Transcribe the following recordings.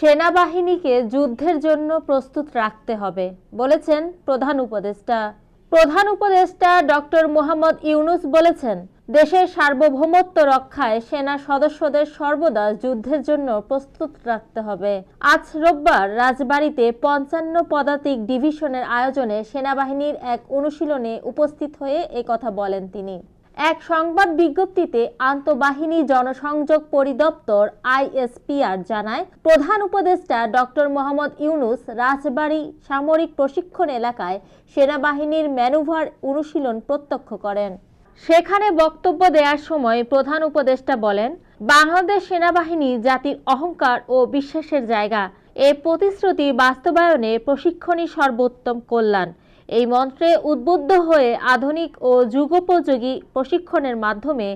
সেনাবাহিনীকে যুদ্ধের জন্য প্রস্তুত রাখতে হবে, বলেছেন প্রধান উপদেষ্টা। প্রধান উপদেষ্টা ডক্টর মোহাম্মদ ইউনুস বলেছেন, দেশের সার্বভৌমত্ব রক্ষায় সেনা সদস্যদের সর্বদা যুদ্ধের জন্য প্রস্তুত রাখতে হবে। আজ রোববার রাজবাড়ীতে পঞ্চান্ন পদাতিক ডিভিশনের আয়োজনে সেনাবাহিনীর এক অনুশীলনে উপস্থিত হয়ে কথা বলেন তিনি। এক সংবাদ বিজ্ঞপ্তিতে আন্তঃবাহিনী জনসংযোগ পরিদপ্তর আইএসপিআর জানায়, প্রধান উপদেষ্টা ডক্টর মোহাম্মদ ইউনুস রাজবাড়ী সামরিক প্রশিক্ষণ এলাকায় সেনাবাহিনীর ম্যানুভার অনুশীলন প্রত্যক্ষ করেন। সেখানে বক্তব্য দেওয়ার সময় প্রধান উপদেষ্টা বলেন, বাংলাদেশ সেনাবাহিনী জাতির অহংকার ও বিশ্বাসের জায়গা। এই প্রতিশ্রুতি বাস্তবায়নে প্রশিক্ষণই সর্বোত্তম কল্যাণ। এই মন্ত্রে উদ্বুদ্ধ হয়ে আধুনিক ও যুগোপযোগী প্রশিক্ষণের মাধ্যমে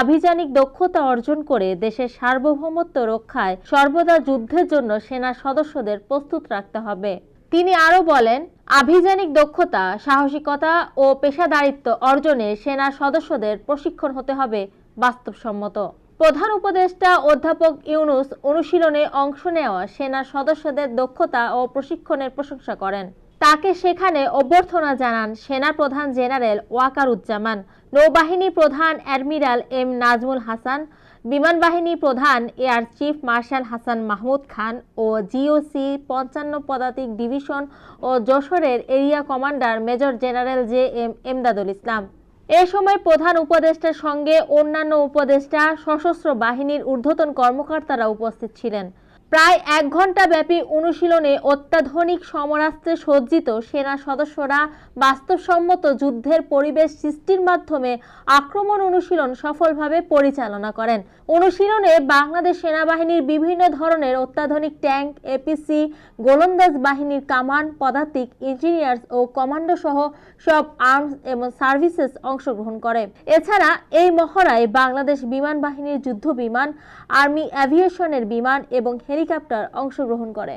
আভিযানিক দক্ষতা অর্জন করে দেশের সার্বভৌমত্ব রক্ষায় সর্বদা যুদ্ধের জন্য সেনা সদস্যদের প্রস্তুত রাখতে হবে। তিনি আরও বলেন, আভিযানিক দক্ষতা, সাহসিকতা ও পেশাদারিত্ব অর্জনে সেনা সদস্যদের প্রশিক্ষণ হতে হবে বাস্তবসম্মত। প্রধান উপদেষ্টা অধ্যাপক ইউনুস অনুশীলনে অংশ নেওয়া সেনা সদস্যদের দক্ষতা ও প্রশিক্ষণের প্রশংসা করেন। তাকে সেখানে অভ্যর্থনা জানান সেনা প্রধান জেনারেল ওয়াকারুজ্জামান নৌবাহিনী প্রধান অ্যাডমিরাল এম নাজমুল হাসান বিমান বাহিনী প্রধান air chief marshal Hasan Mahmud Khan ও জিওসি পঞ্চান্ন পদাতিক ডিভিশন ও যশোরের area commander major general J M Emdadul Islam. এ সময় প্রধান উপদেষ্টার সঙ্গে অন্যান্য উপদেষ্টা সশস্ত্র বাহিনীর ঊর্ধ্বতন কর্মকর্তারা উপস্থিত ছিলেন। প্রায় এক ঘণ্টা ব্যাপী অনুশীলনে অত্যাধুনিক সমরাস্ত্রে সজ্জিত সেনা সদস্যরা বাস্তবসম্মত যুদ্ধের পরিবেশ সৃষ্টির মাধ্যমে আক্রমণ অনুশীলন সফলভাবে পরিচালনা করেন। অনুশীলনে বাংলাদেশ সেনাবাহিনীর বিভিন্ন ধরনের অত্যাধুনিক ট্যাঙ্ক এপিসি গোলন্দাজ বাহিনীর কামান, পদাতিক ইঞ্জিনিয়ার্স ও কমান্ডো সহ সব আর্মস এবং সার্ভিসেস অংশগ্রহণ করে। এছাড়া এই মহড়ায় বাংলাদেশ বিমান বাহিনীর যুদ্ধ বিমান আর্মি অ্যাভিয়েশনের বিমান এবং হেলিকপ্টার অংশগ্রহণ করে।